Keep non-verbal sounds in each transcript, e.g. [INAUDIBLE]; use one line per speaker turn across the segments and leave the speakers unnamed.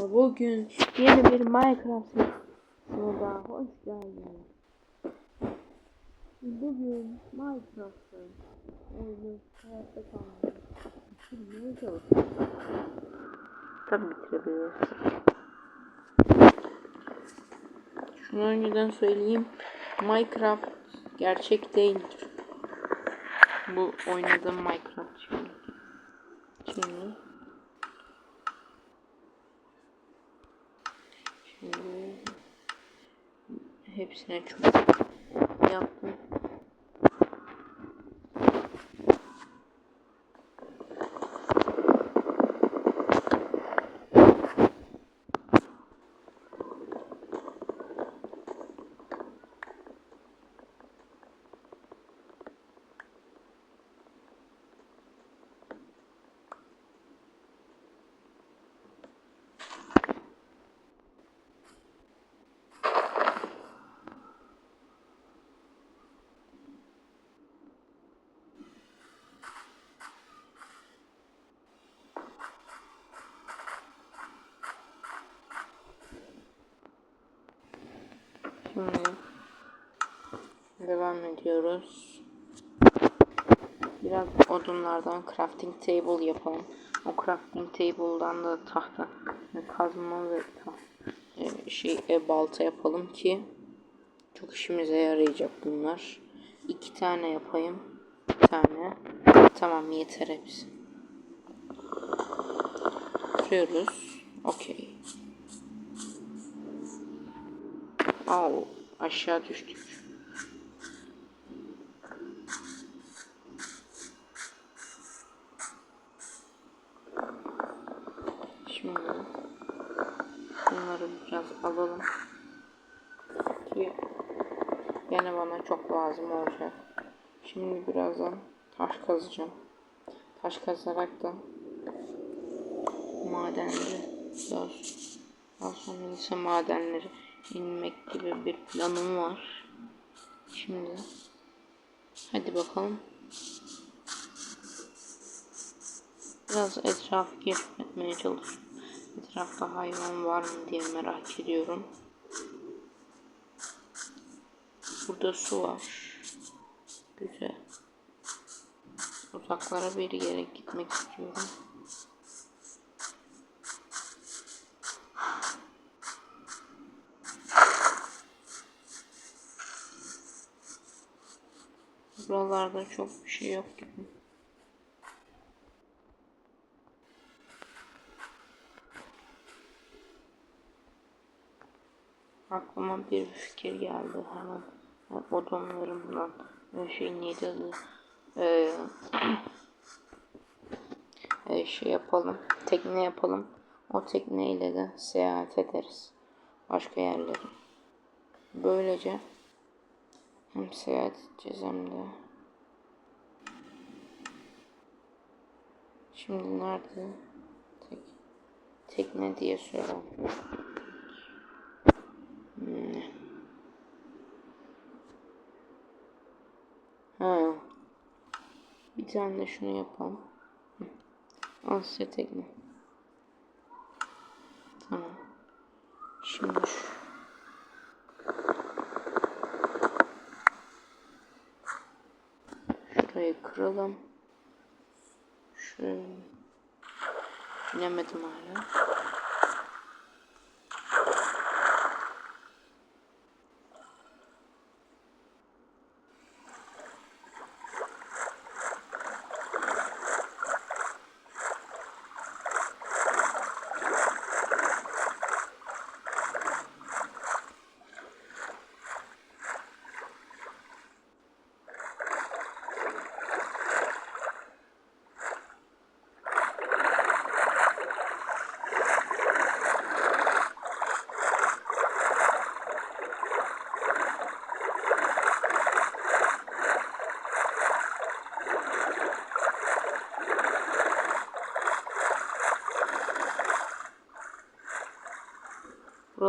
Bugün yeni bir Minecraft videosuna hoş geldiniz. Bugün Minecraft'ta oyunu hayatta kalmayı bitirmeye çalışacağız. Tabii bitirebiliriz. Şunu önceden söyleyeyim. Minecraft gerçek değildir. Bu oynadığım Minecraft şimdi. Şimdi Şimdi hepsine çok yaptım. Şimdi devam ediyoruz. Biraz odunlardan crafting table yapalım. O crafting table'dan da tahta kazma ve şey e, balta yapalım ki çok işimize yarayacak bunlar. İki tane yapayım. Bir tane. Tamam yeter hepsi. Kırıyoruz. Okey. Au, aşağı düştük. Şimdi bunları biraz alalım ki gene bana çok lazım olacak. Şimdi birazdan taş kazacağım. Taş kazarak da madenleri daha, daha sonra ise madenleri inmek gibi bir planım var. Şimdi hadi bakalım. Biraz etrafı keşfetmeye çalışıyorum. Etrafta hayvan var mı diye merak ediyorum. Burada su var. Güzel. Uzaklara bir yere gitmek istiyorum. Buralarda çok bir şey yok gibi. Aklıma bir fikir geldi hemen. Odamlarımdan şey neydi? Ee, [CLEARS THROAT] e, şey yapalım. Tekne yapalım. O tekneyle de seyahat ederiz. Başka yerlere. Böylece hem seyahat edeceğiz hem de. Şimdi nerede? Tek, tekne diye söylüyorum. Hmm. Ha. Bir tane de şunu yapalım. Asya tekne. Tamam. Şimdi şu. Şurayı kıralım. Şöyle. Bilemedim hala.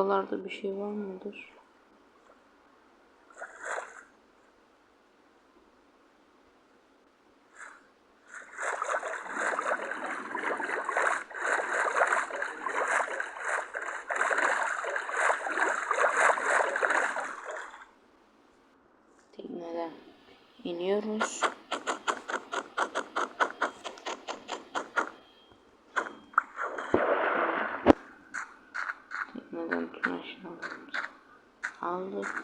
Buralarda bir şey var mıdır? Tekneden iniyoruz. Aldık.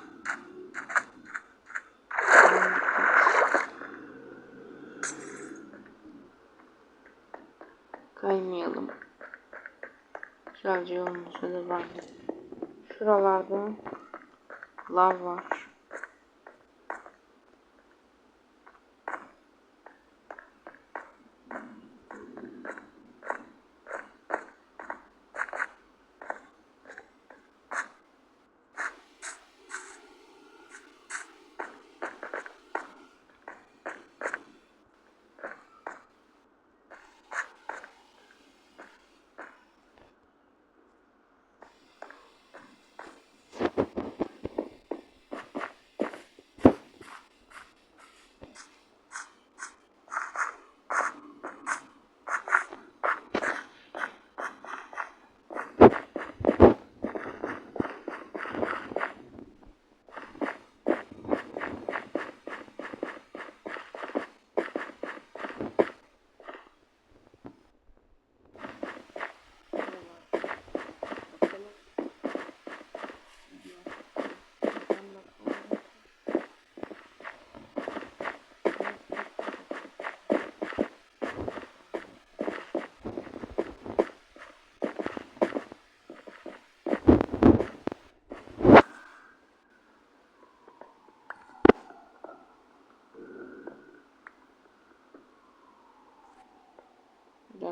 Kaymayalım. Güzelce yolumuza devam edelim. Şuralarda lav var.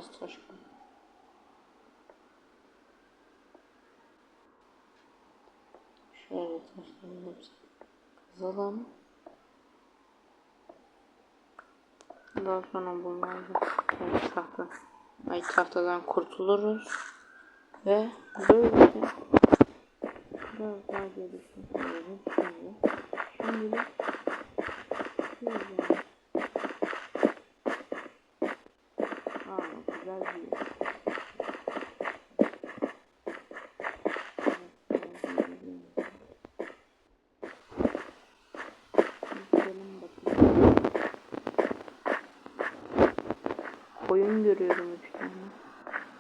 Biraz taş koy. Şöyle taşların hepsini kazalım. Daha sonra bunlarla yani ay tahtadan kurtuluruz. Ve böylece biraz daha. Şimdi, şimdi Aa, güzel bir yer. Gidelim bakalım. Koyun görüyorum üç tane.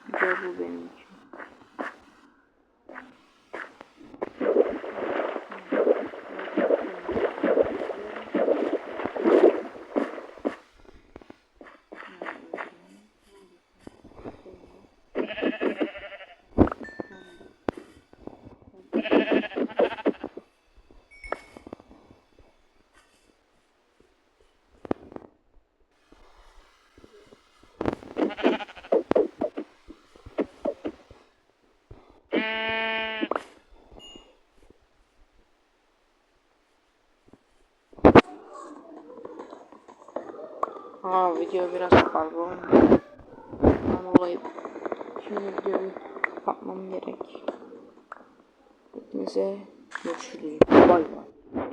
Güzel bu benim için. Aa video biraz fazla olmuş. Ondan dolayı şimdi videoyu kapatmam gerek. Hepinize görüşürüz. Bay bay.